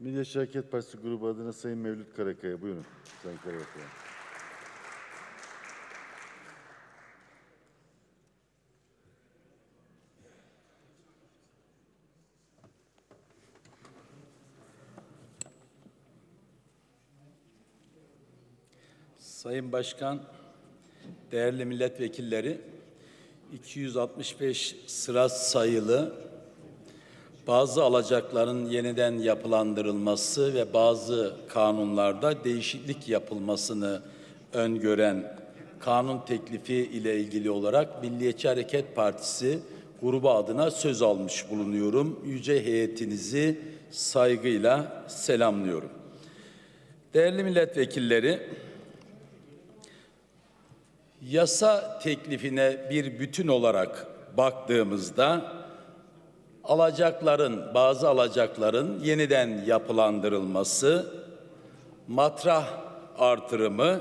Milliyetçi Hareket Partisi grubu adına Sayın Mevlüt Karakaya. Buyurun Sayın Karakaya. Sayın Başkan, değerli milletvekilleri, 265 sıra sayılı bazı alacakların yeniden yapılandırılması ve bazı kanunlarda değişiklik yapılmasını öngören kanun teklifi ile ilgili olarak Milliyetçi Hareket Partisi grubu adına söz almış bulunuyorum. Yüce heyetinizi saygıyla selamlıyorum. Değerli milletvekilleri, Yasa teklifine bir bütün olarak baktığımızda alacakların, bazı alacakların yeniden yapılandırılması, matrah artırımı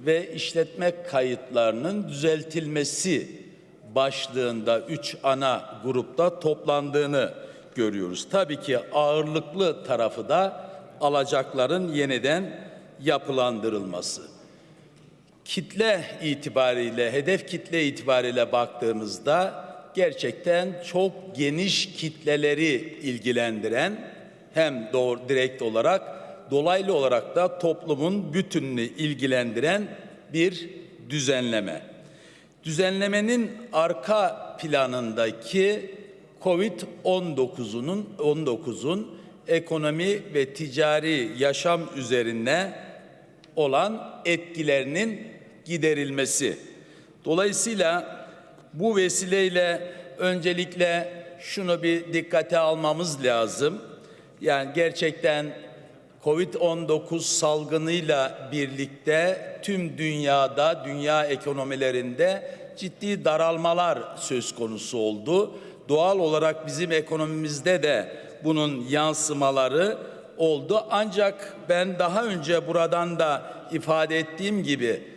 ve işletme kayıtlarının düzeltilmesi başlığında üç ana grupta toplandığını görüyoruz. Tabii ki ağırlıklı tarafı da alacakların yeniden yapılandırılması kitle itibariyle, hedef kitle itibariyle baktığımızda gerçekten çok geniş kitleleri ilgilendiren hem doğru direkt olarak dolaylı olarak da toplumun bütününü ilgilendiren bir düzenleme. Düzenlemenin arka planındaki Covid-19'unun 19'un ekonomi ve ticari yaşam üzerine olan etkilerinin giderilmesi. Dolayısıyla bu vesileyle öncelikle şunu bir dikkate almamız lazım. Yani gerçekten Covid-19 salgınıyla birlikte tüm dünyada, dünya ekonomilerinde ciddi daralmalar söz konusu oldu. Doğal olarak bizim ekonomimizde de bunun yansımaları oldu. Ancak ben daha önce buradan da ifade ettiğim gibi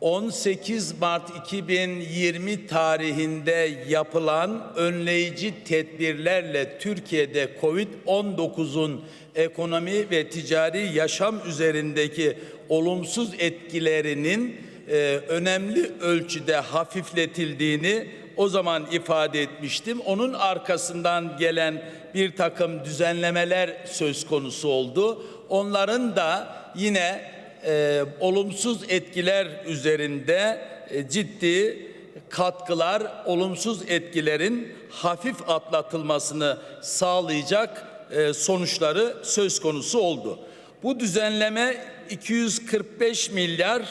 18 Mart 2020 tarihinde yapılan önleyici tedbirlerle Türkiye'de Covid-19'un ekonomi ve ticari yaşam üzerindeki olumsuz etkilerinin e, önemli ölçüde hafifletildiğini o zaman ifade etmiştim. Onun arkasından gelen bir takım düzenlemeler söz konusu oldu. Onların da yine e, olumsuz etkiler üzerinde e, ciddi katkılar, olumsuz etkilerin hafif atlatılmasını sağlayacak e, sonuçları söz konusu oldu. Bu düzenleme 245 milyar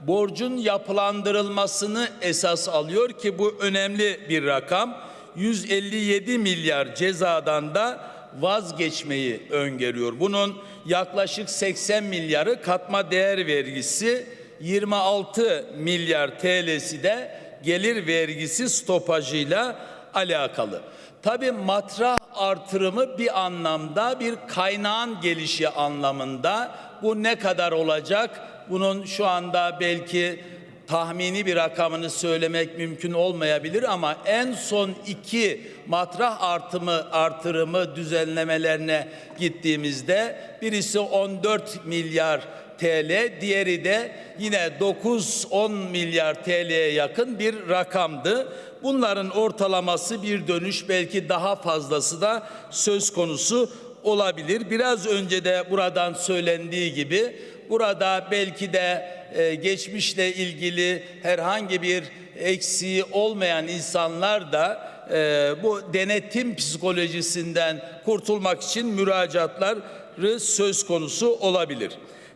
borcun yapılandırılmasını esas alıyor ki bu önemli bir rakam. 157 milyar cezadan da vazgeçmeyi öngörüyor. Bunun yaklaşık 80 milyarı katma değer vergisi, 26 milyar TL'si de gelir vergisi stopajıyla alakalı. Tabii matrah artırımı bir anlamda bir kaynağın gelişi anlamında bu ne kadar olacak? Bunun şu anda belki tahmini bir rakamını söylemek mümkün olmayabilir ama en son iki matrah artımı artırımı düzenlemelerine gittiğimizde birisi 14 milyar TL, diğeri de yine 9-10 milyar TL'ye yakın bir rakamdı. Bunların ortalaması bir dönüş belki daha fazlası da söz konusu olabilir. Biraz önce de buradan söylendiği gibi burada belki de e, geçmişle ilgili herhangi bir eksiği olmayan insanlar da e, bu denetim psikolojisinden kurtulmak için müracaatları söz konusu olabilir.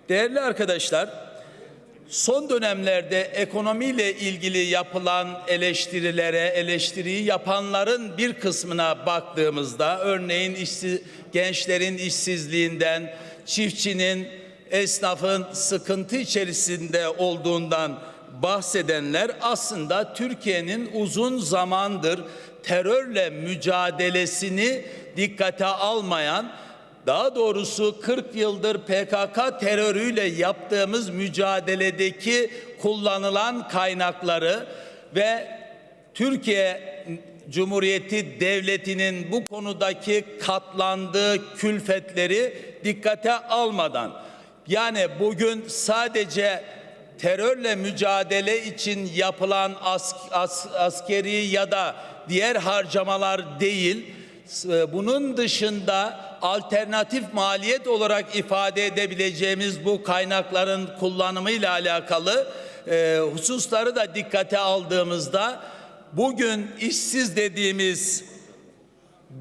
Değerli arkadaşlar, son dönemlerde ekonomiyle ilgili yapılan eleştirilere, eleştiriyi yapanların bir kısmına baktığımızda örneğin işsiz, gençlerin işsizliğinden, çiftçinin, esnafın sıkıntı içerisinde olduğundan bahsedenler aslında Türkiye'nin uzun zamandır terörle mücadelesini dikkate almayan daha doğrusu 40 yıldır PKK terörüyle yaptığımız mücadeledeki kullanılan kaynakları ve Türkiye Cumhuriyeti Devleti'nin bu konudaki katlandığı külfetleri dikkate almadan yani bugün sadece terörle mücadele için yapılan as, as- askeri ya da diğer harcamalar değil, s- bunun dışında alternatif maliyet olarak ifade edebileceğimiz bu kaynakların kullanımıyla alakalı e, hususları da dikkate aldığımızda bugün işsiz dediğimiz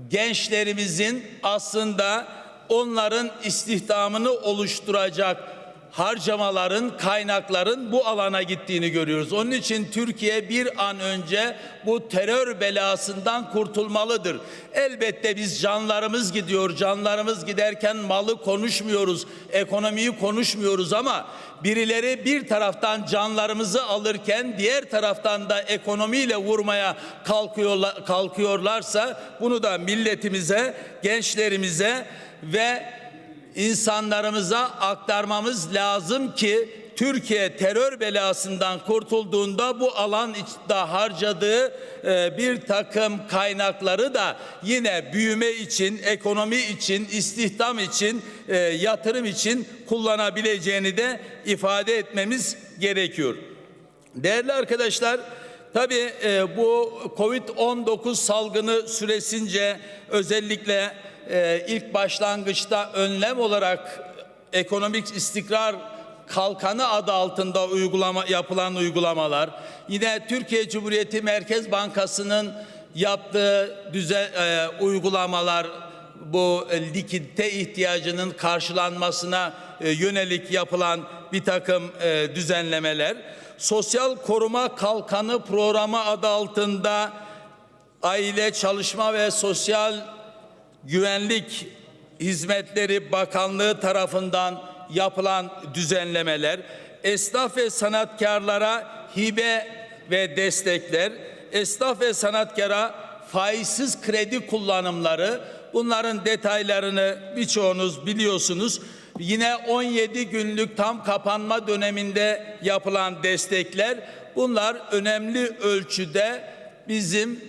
gençlerimizin aslında onların istihdamını oluşturacak harcamaların, kaynakların bu alana gittiğini görüyoruz. Onun için Türkiye bir an önce bu terör belasından kurtulmalıdır. Elbette biz canlarımız gidiyor. Canlarımız giderken malı konuşmuyoruz, ekonomiyi konuşmuyoruz ama birileri bir taraftan canlarımızı alırken diğer taraftan da ekonomiyle vurmaya kalkıyorlar, kalkıyorlarsa bunu da milletimize, gençlerimize ve insanlarımıza aktarmamız lazım ki Türkiye terör belasından kurtulduğunda bu alan içinde harcadığı e, bir takım kaynakları da yine büyüme için, ekonomi için, istihdam için, e, yatırım için kullanabileceğini de ifade etmemiz gerekiyor. Değerli arkadaşlar, tabii e, bu Covid-19 salgını süresince özellikle e, ilk başlangıçta önlem olarak ekonomik istikrar kalkanı adı altında uygulama yapılan uygulamalar, yine Türkiye Cumhuriyeti Merkez Bankası'nın yaptığı düzen e, uygulamalar bu likidite ihtiyacının karşılanmasına e, yönelik yapılan bir takım e, düzenlemeler, sosyal koruma kalkanı programı adı altında Aile Çalışma ve Sosyal Güvenlik Hizmetleri Bakanlığı tarafından yapılan düzenlemeler, esnaf ve sanatkarlara hibe ve destekler, esnaf ve sanatkara faizsiz kredi kullanımları, bunların detaylarını birçoğunuz biliyorsunuz. Yine 17 günlük tam kapanma döneminde yapılan destekler, bunlar önemli ölçüde bizim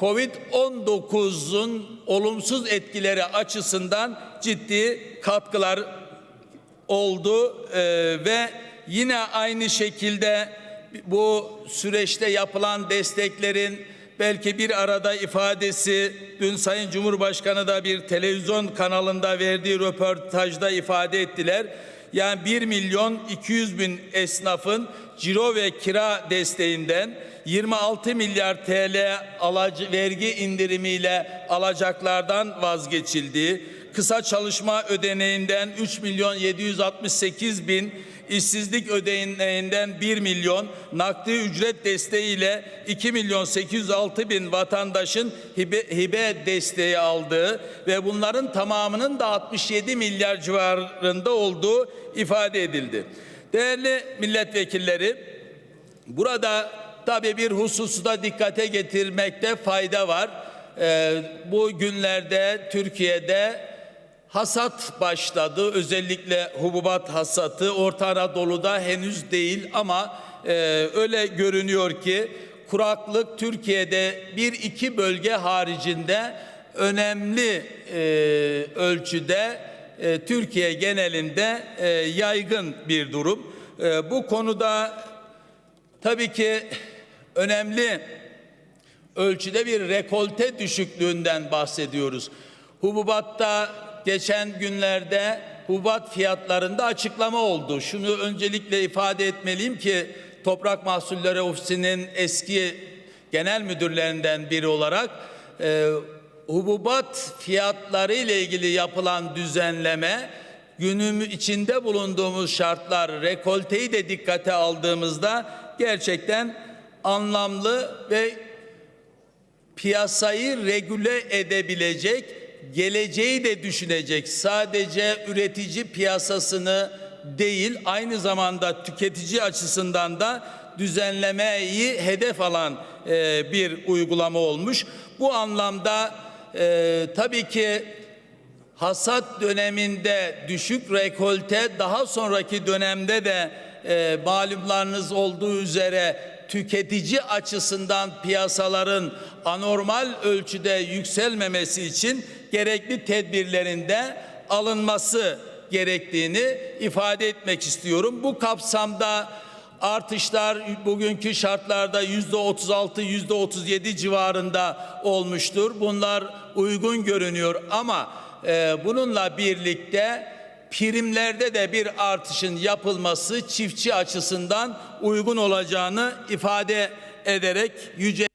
Covid-19'un olumsuz etkileri açısından ciddi katkılar oldu E, ve yine aynı şekilde bu süreçte yapılan desteklerin belki bir arada ifadesi dün Sayın Cumhurbaşkanı da bir televizyon kanalında verdiği röportajda ifade ettiler. Yani 1 milyon 200 bin esnafın ciro ve kira desteğinden 26 milyar TL alacı vergi indirimiyle alacaklardan vazgeçildiği, kısa çalışma ödeneğinden 3 milyon 768 bin, işsizlik ödeneğinden 1 milyon, nakdi ücret desteğiyle 2 milyon 806 bin vatandaşın hibe, hibe desteği aldığı ve bunların tamamının da 67 milyar civarında olduğu ifade edildi. Değerli milletvekilleri, burada tabii bir hususu da dikkate getirmekte fayda var. Ee, bu günlerde Türkiye'de hasat başladı. Özellikle hububat hasatı Orta Anadolu'da henüz değil ama e, öyle görünüyor ki kuraklık Türkiye'de bir iki bölge haricinde önemli e, ölçüde e, Türkiye genelinde e, yaygın bir durum. E, bu konuda tabii ki önemli ölçüde bir rekolte düşüklüğünden bahsediyoruz. Hububatta geçen günlerde hububat fiyatlarında açıklama oldu. Şunu öncelikle ifade etmeliyim ki Toprak Mahsulleri Ofisi'nin eski genel müdürlerinden biri olarak e, hububat fiyatları ile ilgili yapılan düzenleme günümü içinde bulunduğumuz şartlar rekolteyi de dikkate aldığımızda gerçekten anlamlı ve piyasayı regüle edebilecek, geleceği de düşünecek. Sadece üretici piyasasını değil, aynı zamanda tüketici açısından da düzenlemeyi hedef alan e, bir uygulama olmuş. Bu anlamda e, tabii ki hasat döneminde düşük rekolte daha sonraki dönemde de e, malumlarınız olduğu üzere tüketici açısından piyasaların anormal ölçüde yükselmemesi için gerekli tedbirlerinde alınması gerektiğini ifade etmek istiyorum. Bu kapsamda artışlar bugünkü şartlarda yüzde 36, yüzde 37 civarında olmuştur. Bunlar uygun görünüyor ama e, bununla birlikte primlerde de bir artışın yapılması çiftçi açısından uygun olacağını ifade ederek yüce